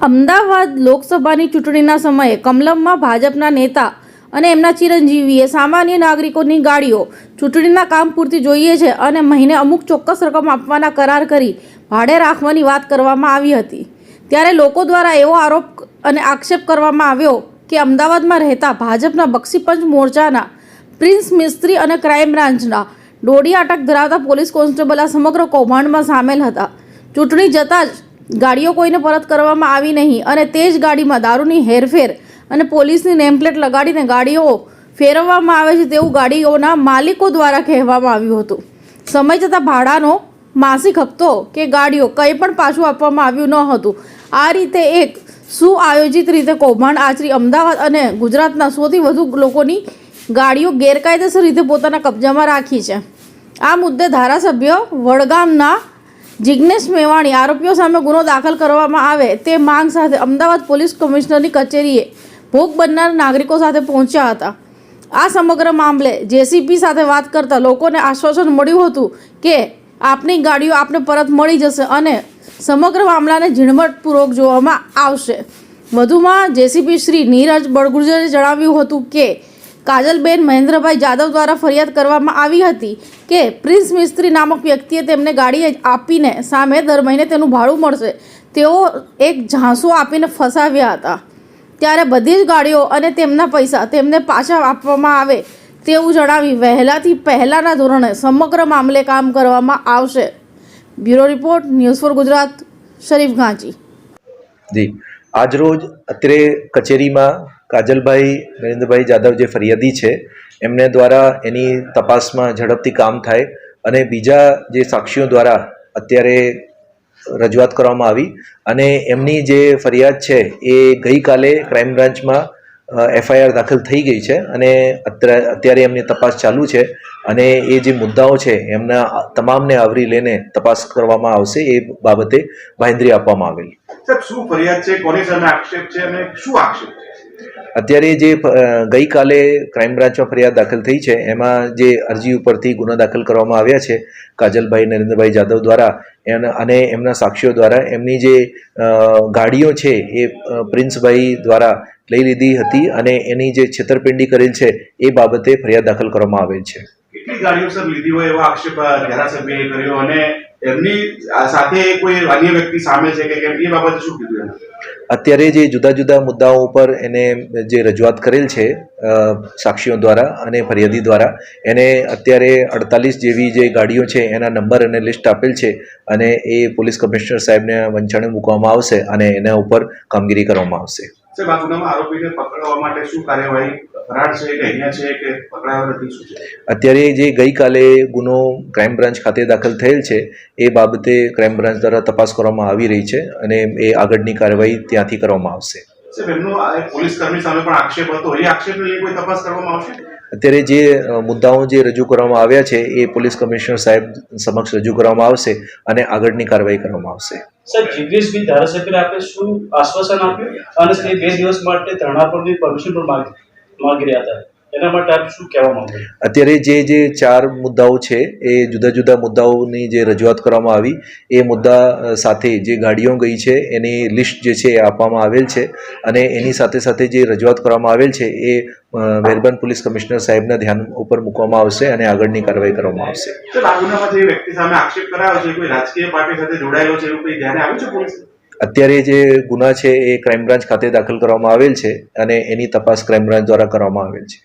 અમદાવાદ લોકસભાની ચૂંટણીના સમયે કમલમમાં ભાજપના નેતા અને એમના ચિરંજીવીએ સામાન્ય નાગરિકોની ગાડીઓ ચૂંટણીના કામ પૂરતી જોઈએ છે અને મહિને અમુક ચોક્કસ રકમ આપવાના કરાર કરી ભાડે રાખવાની વાત કરવામાં આવી હતી. ત્યારે લોકો દ્વારા એવો આરોપ અને આક્ષેપ કરવામાં આવ્યો કે અમદાવાદમાં રહેતા ભાજપના બક્ષીપંચ મોરચાના પ્રિન્સ મિસ્ત્રી અને ક્રાઇમ બ્રાન્ચના દોઢી અટક ધરાવતા પોલીસ કોન્સ્ટેબલ આ સમગ્ર કૌભાંડમાં સામેલ હતા. ચૂંટણી જતાં જ ગાડીઓ કોઈને પરત કરવામાં આવી નહીં અને તે જ ગાડીમાં દારૂની હેરફેર અને પોલીસની નેમપ્લેટ લગાડીને ગાડીઓ ફેરવવામાં આવે છે તેવું ગાડીઓના માલિકો દ્વારા કહેવામાં આવ્યું હતું. સમય જતાં ભાડાનો માસિક હપ્તો કે ગાડીઓ કંઈ પણ પાછું આપવામાં આવ્યું ન હતું. આ રીતે એક સુઆયોજિત રીતે કૌભાંડ આચરી અમદાવાદ અને ગુજરાતના સૌથી વધુ લોકોની ગાડીઓ ગેરકાયદેસર રીતે પોતાના કબજામાં રાખી છે. આ મુદ્દે ધારાસભ્ય વડગામના જિજ્ઞેશ મેવાણી આરોપીઓ સામે ગુનો દાખલ કરવામાં આવે તે માંગ સાથે અમદાવાદ પોલીસ કમિશનરની કચેરીએ ભોગ બનનાર નાગરિકો સાથે પહોંચ્યા હતા. આ સમગ્ર મામલે જેસીપી સાથે વાત કરતા લોકોને આશ્વાસન મળ્યું હતું કે આપની ગાડીઓ આપને પરત મળી જશે અને સમગ્ર મામલાને ઝીણવટપૂર્વક જોવામાં આવશે. વધુમાં જેસીપી શ્રી નીરજ બળગુજરે જણાવ્યું હતું કે કાજલબેન મહેન્દ્રભાઈ જાદવ દ્વારા ફરિયાદ કરવામાં આવી હતી કે પ્રિન્સ મિસ્ત્રી નામક વ્યક્તિએ તેમને ગાડી આપીને સામે દર મહિને તેનું ભાડું મળશે. તેઓ એક ઝાંસો આપીને ફસાવ્યા હતા. ત્યારે બધી જ ગાડીઓ અને તેમના પૈસા તેમને પાછા આપવામાં આવે તેવું જણાવી વહેલાથી પહેલાંના ધોરણે સમગ્ર મામલે કામ કરવામાં આવશે. Bureau report, news for Gujarat, Sharif Ganchi ji, આજરોજ અત્યારે કચેરીમાં કાજલભાઈ, નરેન્દ્રભાઈ જાદવ જે ફરિયાદી છે, એમને દ્વારા એની તપાસમાં ઝડપથી કામ થાય અને બીજા જે સાક્ષીઓ દ્વારા અત્યારે રજૂઆત કરવામાં આવી અને એમની જે ફરિયાદ છે એ ગઈકાલે ક્રાઇમ બ્રાન્ચમાં એફઆઈઆર દાખલ થઈ ગઈ છે અને અત્યારે એમની તપાસ ચાલુ છે અને એ જે મુદ્દાઓ છે એમના તમામને આવરી લઈને તપાસ કરવામાં આવશે એ બાબતે બાંહેધરી આપવામાં આવેલી. સાહેબ, શું ફરિયાદ છે? કોની સામે આક્ષેપ છે અને શું આક્ષેપ છે? અત્યારે જે ગઈકાલે ક્રાઇમ બ્રાન્ચમાં ફરિયાદ દાખલ થઈ છે, એમાં જે અરજી ઉપરથી ગુનો દાખલ કરવામાં આવ્યા છે, કાજલભાઈ નરેન્દ્રભાઈ જાદવ દ્વારા અને એમના સાક્ષીઓ દ્વારા, એમની જે ગાડીઓ છે એ પ્રિન્સભાઈ દ્વારા લઈ લીધી હતી અને એની જે છેતરપિંડી કરેલ છે, એ બાબતે ફરિયાદ દાખલ કરવામાં આવેલ છે. એમની સાથે કોઈ અન્ય વ્યક્તિ સામે છે કે કેમ? એ બાબતે શું કીધું અત્યારે જે જુદા જુદા મુદ્દાઓ ઉપર એને જે રજૂઆત કરેલ છે સાક્ષીઓ દ્વારા અને ફરિયાદી દ્વારા, એને અત્યારે અડતાલીસ જેવી જે ગાડીઓ છે, એના નંબર અને લિસ્ટ આપેલ છે અને એ પોલીસ કમિશનર સાહેબને વંચાણે મૂકવામાં આવશે અને એના ઉપર કામગીરી કરવામાં આવશે. આરોપીને પકડવા માટે શું કાર્યવાહી અત્યારે જે ગઈકાલે ગુનો ક્રાઇમ બ્રાન્ચ ખાતે દાખલ થયેલ છે એ બાબતે ક્રાઇમ બ્રાન્ચ દ્વારા તપાસ કરવામાં આવી રહી છે અને એ આગળની કાર્યવાહી ત્યાંથી કરવામાં આવશે. સાહેબ એમનો આ એક પોલીસ કર્મી સામે પણ આક્ષેપ હતો. એ આક્ષેપને લઈને કોઈ તપાસ કરવામાં આવશે? અત્યારે જે મુદ્દાઓ જે રજૂ કરવામાં આવ્યા છે એ પોલીસ કમિશનર સાહેબ સમક્ષ રજૂ કરવામાં આવશે અને આગળની કાર્યવાહી કરવામાં આવશે. ધારાસભ્યને શું આશ્વાસન આપ્યું? અને બે દિવસ માટે ધરણા પરની પરમિશન પણ માંગી. માંગી રહ્યા હતા. એના માટે આપ શું કહેવા માંગો અત્યારે જે જે ચાર મુદ્દાઓ છે એ જુદા જુદા મુદ્દાઓની જે રજૂઆત કરવામાં આવી એ મુદ્દા સાથે જે ગાડીઓ ગઈ છે એની લિસ્ટ જે છે એ આપવામાં આવેલ છે અને એની સાથે સાથે જે રજૂઆત કરવામાં આવેલ છે એ મહેરબાન પોલીસ કમિશનર સાહેબના ધ્યાન ઉપર મૂકવામાં આવશે અને આગળની કાર્યવાહી કરવામાં આવશે. સાહેબ આ ગુનામાં જે વ્યક્તિ સામે આક્ષેપ કરાયો છે કોઈ રાજકીય પાર્ટી સાથે જોડાયેલો છે એવું કોઈ ધ્યાને આવ્યું છે પોલીસ અત્યારે જે ગુના છે એ ક્રાઇમ બ્રાન્ચ ખાતે દાખલ કરવામાં આવેલ છે અને એની તપાસ ક્રાઇમ બ્રાન્ચ દ્વારા કરવામાં આવેલ છે.